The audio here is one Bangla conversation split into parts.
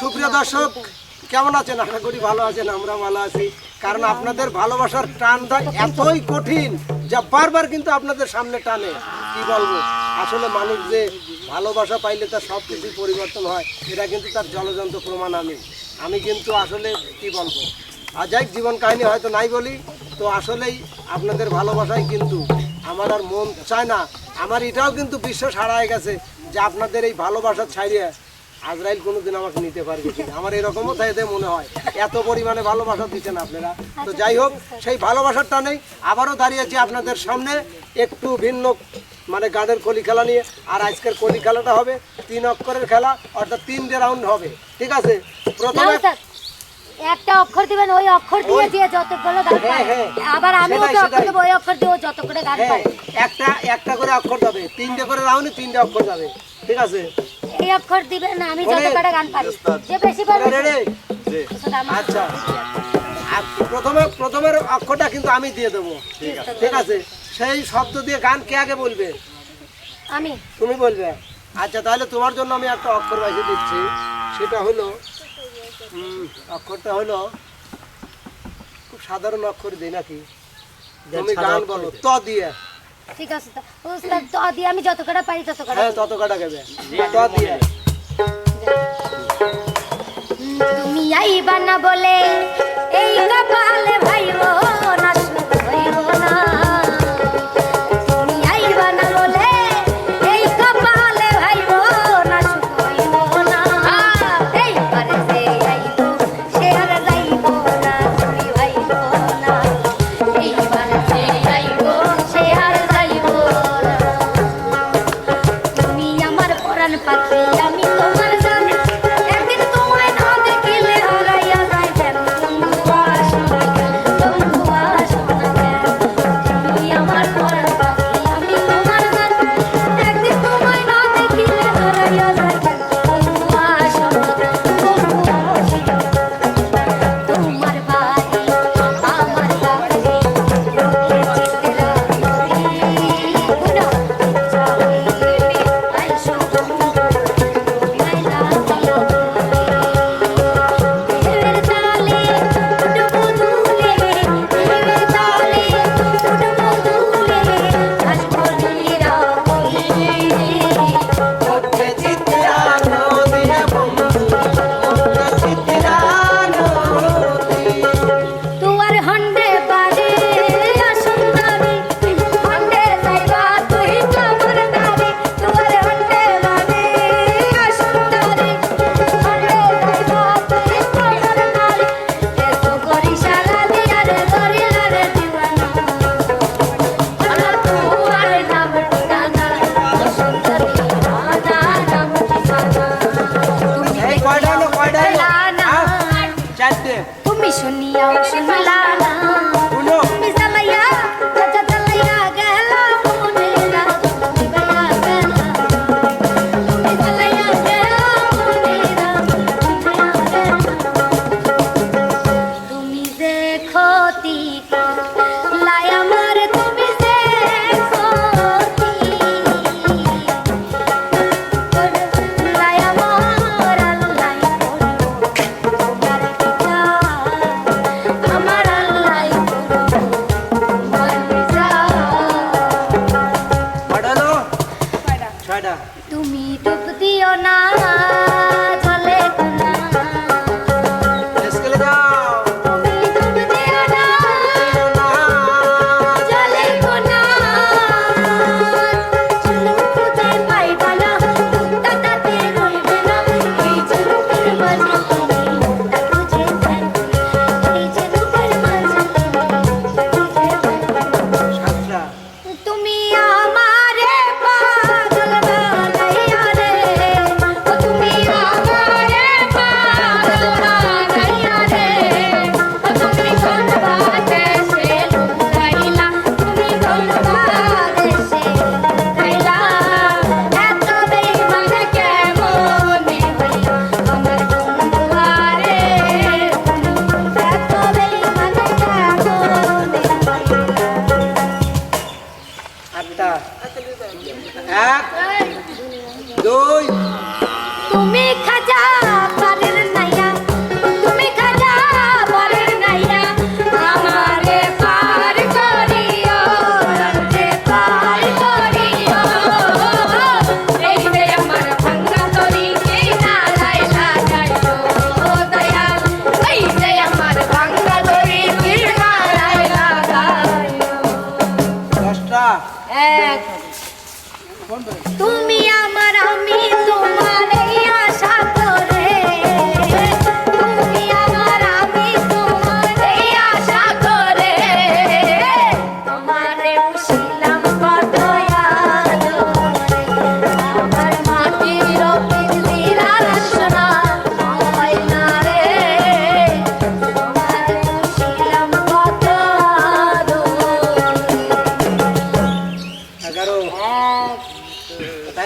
সুপ্রিয় দর্শক, কেমন আছেন? আশা করি ভালো আছেন, আমরা ভালো আছি। কারণ আপনাদের ভালোবাসার টানটা এতই কঠিন যা বারবার কিন্তু আপনাদের সামনে টানে। কি বলব? আসলে মানুষ যে ভালোবাসা পাইলে তার সব কিছুই পরিবর্তন হয়, এটা কিন্তু তার জলযন্ত্র প্রমাণ আমি। আমি কিন্তু আসলে কি বলব? আর যাই জীবন কাহিনী হয়তো নাই বলি, তো আসলেই আপনাদের ভালোবাসাই কিন্তু আমার আর মন চায় না। আমার এটাও কিন্তু বিশ্বাস হারায় গেছে যে আপনাদের এই ভালোবাসা ছাড়িয়ে আজরাইল কোনোদিন আমাকে নিতে পারবে আমার এরকমও তাইতে মনে হয়। এত পরিমাণে ভালোবাসা দিচ্ছেন আপনারা। তো যাই হোক সেই ভালোবাসার টানেই আবারও দাঁড়িয়েছি আপনাদের সামনে। একটু ভিন্ন মানে গার্ডের কলি খেলা নিয়ে। আর আজকের কলি খেলাটা হবে তিন অক্ষরের খেলা অর্থাৎ তিনটে রাউন্ড হবে। ঠিক আছে? প্রথমে একটা অক্ষর দিবেন ওই অক্ষর দিয়ে দিয়ে যতগুলো গান হ্যাঁ, হ্যাঁ। আবার আমিও সেটাই, অক্ষর। দেবো ওই অক্ষর দিয়ে যত করে গান একটা একটা করে অক্ষর যাবে। তিনটে করে রাউন্ডে তিনটে অক্ষর যাবে। ঠিক আছে? এই অক্ষর দিবেন না আমি যত গান পারি। যে বেশি পারবে আচ্ছা। প্রথমে প্রথমের অক্ষরটা কিন্তু আমি দিয়ে দেবো। ঠিক আছে। সেই শব্দ দিয়ে গান কে আগে বলবে? আমি। তুমি বলবে। আচ্ছা তাহলে তোমার জন্য আমি একটা অক্ষর বাইকে দিচ্ছি। সেটা হলো অক্ষরটা হলো খুব সাধারণ অক্ষর দিই নাকি? তুমি গান বলো। ত দিয়ে। ঠিক আছে স্যার তো দিয়ে আমি যত কাটা পারি তত কাটা হ্যাঁ তত কাটা গেবে তো দিয়ে। তুমি আইবা না বলে পরাণ পাখি nak.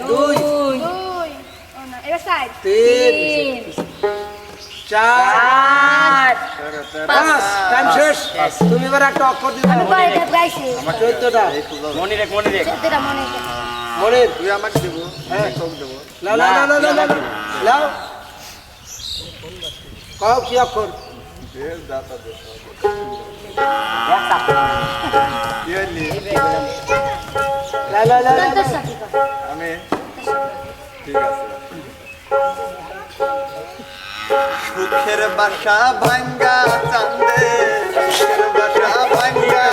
দুই। দুই। এবার সাইড। তিন। চার। পাঁচ। টাইম শেষ। তুমি এবার একটা অক্ষর দিবে। আমি কয়টা গাইছি? চোদ্দটা। মনে রেখ মনে রেখ। মনে তুই আমাকে দেবো হ্যাঁ। তোকে দেবো। লাও লাও লাও লাও লাও লাও। কও কি অক্ষর? বেশ দাতা দে ঠিক আছে সুখের বাসা ভাঙ্গা চান্দে সুখের বাসা ভাঙ্গা।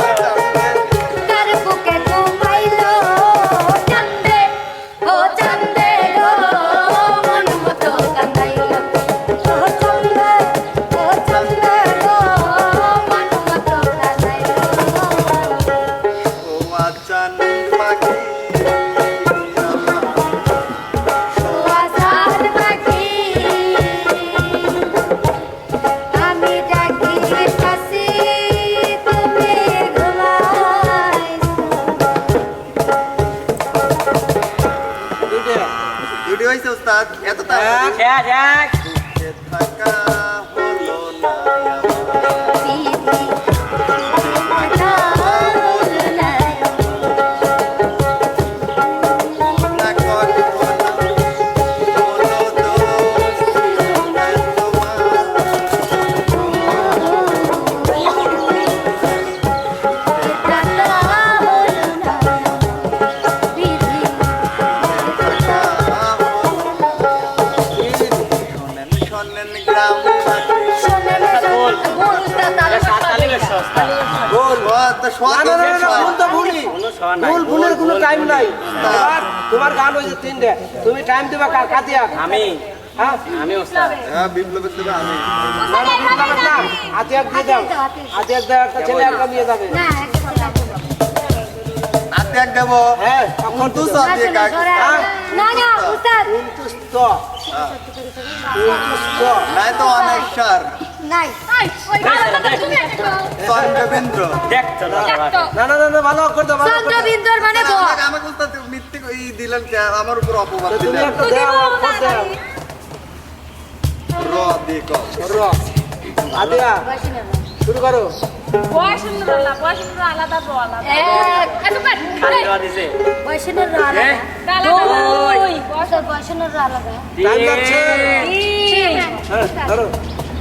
হয়েছে উস্তাদ এত তার এক সুখে না না না না, ভুল তো ভুলই। ভুল ভুলের কোনো টাইম নাই। এবার তোমার গান হয়েছে তিনটে। তুমি টাইম দেবা কা- কাতিয়া আমি? হ্যাঁ? আমি ওস্তাদ। হ্যাঁ, বিপ্লবের দেবে আমি। না না বিপ্লবের না। হাতে দিয়ে দাও। হাতে দাও একটা ছেলে একটা নিয়ে যাবে। না এক দেবো। হ্যাঁ তখন সব দিয়ে না না তো তো নাই তো অনেক সার নাই। চন্দ্রবিন্দ্র দেখ না না না না ভালো অক্ষর দাও ভালো অক্ষর মানে গো আমাকে আমাকে উস্তাদ মিথ্যে ই দিলেন কে? আমার উপর অপবাদ তো তুমি একটা দাও অক্ষর দাও। র দিয়ে র। আদিয়া শুরু করো। বয়সুন্দর বয়সুন্দর আলাদা তো আলাদা এক। খালি দেওয়া দিছে। বয়সনের আলাদা? দুই। বয়সনের আলাদা। তিন। ধরো।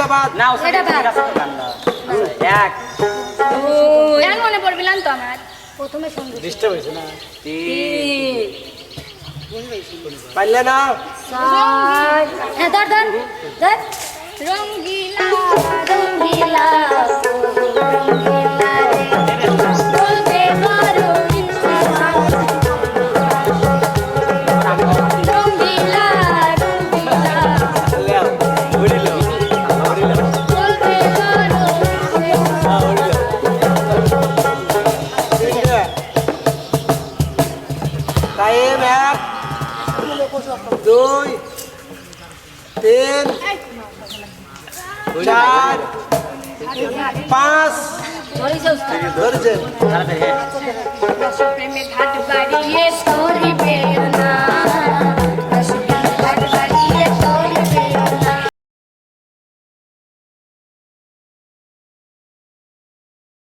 গানটা না। এক। মনে পড়বিলাম তো আমার? প্রথমে সংগীত ডিস্টার্ব হয়েছে না? তিন। পারলে না? হ্যাঁ ধর। ধর। রঙ্গিলা রঙ্গিলা। দুই তিন চার পাঁচ। ধরেছে